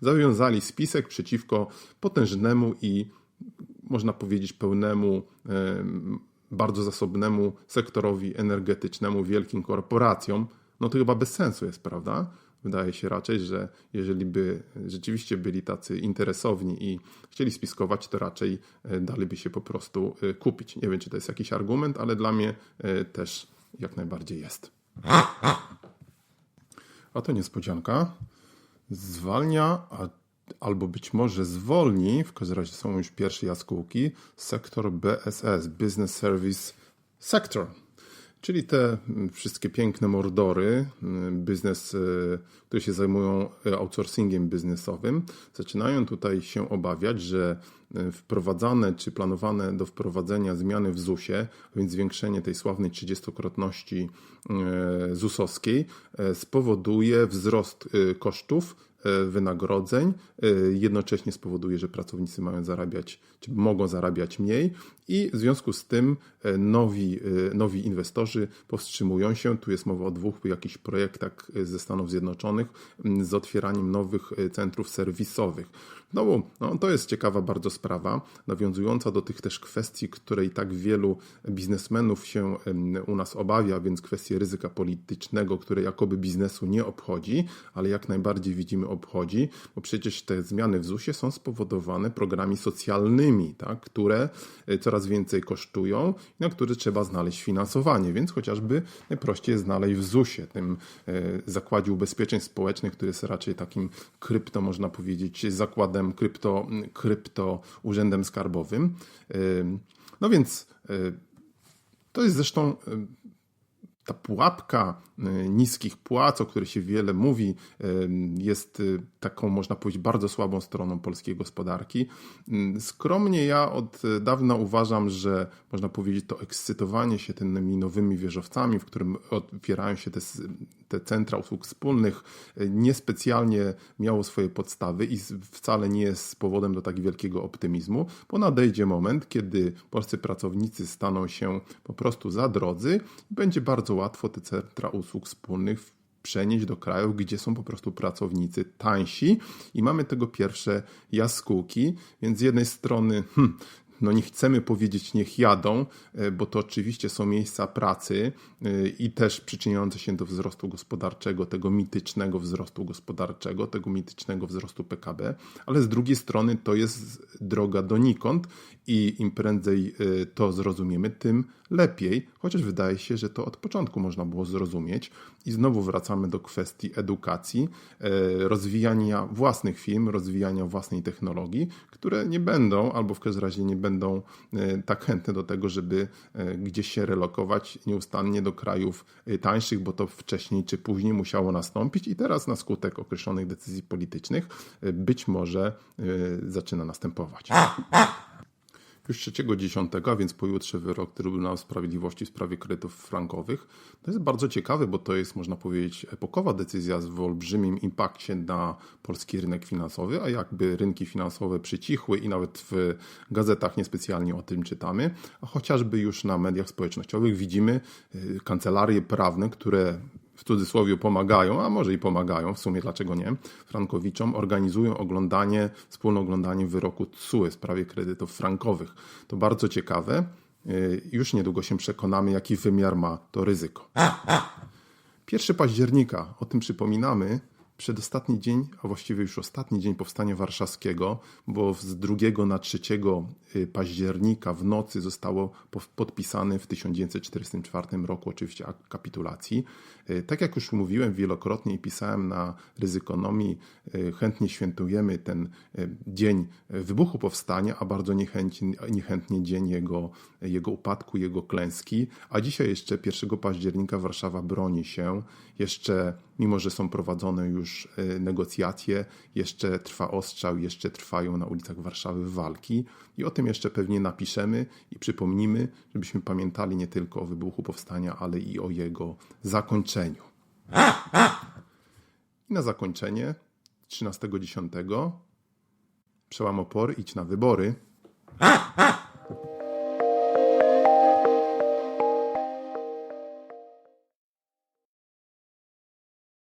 zawiązali spisek przeciwko potężnemu i można powiedzieć pełnemu, em, bardzo zasobnemu sektorowi energetycznemu, wielkim korporacjom, no to chyba bez sensu jest, prawda? Wydaje się raczej, że jeżeli by rzeczywiście byli tacy interesowni i chcieli spiskować, to raczej e, daliby się po prostu e, kupić. Nie wiem, czy to jest jakiś argument, ale dla mnie e, też jak najbardziej jest. A to niespodzianka. Zwalnia, a, albo być może zwolni, w każdym razie są już pierwsze jaskółki, sektor BSS, Business Service Sector. Czyli te mm, wszystkie piękne mordory, mm, biznes, y, które się zajmują y, outsourcingiem biznesowym, zaczynają tutaj się obawiać, że y, wprowadzane czy planowane do wprowadzenia zmiany w ZUS-ie, więc zwiększenie tej sławnej 30-krotności ZUS-owskiej, spowoduje wzrost kosztów e, wynagrodzeń, e, jednocześnie spowoduje, że pracownicy mają zarabiać, czy mogą zarabiać mniej i w związku z tym e, nowi, e, nowi inwestorzy powstrzymują się. Tu jest mowa o dwóch jakichś projektach e, ze Stanów Zjednoczonych z otwieraniem nowych e, centrów serwisowych. No, no, to jest ciekawa bardzo sprawa, nawiązująca do tych też kwestii, której tak wielu biznesmenów się u nas obawia, więc kwestie ryzyka politycznego, które jakoby biznesu nie obchodzi, ale jak najbardziej widzimy obchodzi, bo przecież te zmiany w ZUS-ie są spowodowane programami socjalnymi, tak, które e, coraz więcej kosztują i na które trzeba znaleźć finansowanie, więc chociażby najprościej znaleźć w ZUS-ie, tym e, zakładzie ubezpieczeń społecznych, który jest raczej takim krypto, można powiedzieć, zakładem krypto, krypto urzędem skarbowym. E, No więc to jest zresztą ta pułapka y, niskich płac, o której się wiele mówi, y, jest y, taką, można powiedzieć, bardzo słabą stroną polskiej gospodarki. Mm, Skromnie ja od dawna uważam, że można powiedzieć, to ekscytowanie się tymi nowymi wieżowcami, w którym otwierają się te, te centra usług wspólnych, niespecjalnie miało swoje podstawy i wcale nie jest powodem do tak wielkiego optymizmu, bo nadejdzie moment, kiedy polscy pracownicy staną się po prostu za drodzy i będzie bardzo łatwo te centra usług wspólnych przenieść do krajów, gdzie są po prostu pracownicy tańsi. I mamy tego pierwsze jaskółki, więc z jednej strony hmm, no nie chcemy powiedzieć niech jadą, e, bo to oczywiście są miejsca pracy e, i też przyczyniające się do wzrostu gospodarczego, tego mitycznego wzrostu gospodarczego, tego mitycznego wzrostu PKB, ale z drugiej strony to jest droga donikąd i im prędzej e, to zrozumiemy, tym lepiej, chociaż wydaje się, że to od początku można było zrozumieć. I znowu wracamy do kwestii edukacji, e, rozwijania własnych firm, rozwijania własnej technologii, które nie będą, albo w każdym razie nie będą e, tak chętne do tego, żeby e, gdzieś się relokować nieustannie do krajów tańszych, bo to wcześniej czy później musiało nastąpić i teraz na skutek określonych decyzji politycznych być może zaczyna następować. Już 3.10, a więc pojutrze wyrok Trybunału Sprawiedliwości w sprawie kredytów frankowych. To jest bardzo ciekawe, bo to jest, można powiedzieć, epokowa decyzja z olbrzymim impakcie na polski rynek finansowy, a jakby rynki finansowe przycichły i nawet w gazetach niespecjalnie o tym czytamy, a chociażby już na mediach społecznościowych widzimy y, kancelarie prawne, które w cudzysłowie pomagają, a może i pomagają, w sumie dlaczego nie, frankowiczom organizują oglądanie, wspólne oglądanie wyroku TSUE w sprawie kredytów frankowych. To bardzo ciekawe. Yy, Już niedługo się przekonamy, jaki wymiar ma to ryzyko. 1 października, o tym przypominamy, przedostatni dzień, a właściwie już ostatni dzień powstania warszawskiego, bo z 2 na 3 października w nocy zostało po- podpisany w 1944 roku oczywiście akt kapitulacji. Y, Tak jak już mówiłem wielokrotnie i pisałem na ryzykonomii, y, chętnie świętujemy ten y, dzień wybuchu powstania, a bardzo niechętnie, niechętnie dzień jego, jego upadku, jego klęski. A dzisiaj jeszcze 1 października Warszawa broni się. Jeszcze, mimo że są prowadzone już y, negocjacje, jeszcze trwa ostrzał, jeszcze trwają na ulicach Warszawy walki. I o tym jeszcze pewnie napiszemy i przypomnimy, żebyśmy pamiętali nie tylko o wybuchu powstania, ale i o jego zakończeniu. I na zakończenie 13.10 przełam opory, idź na wybory.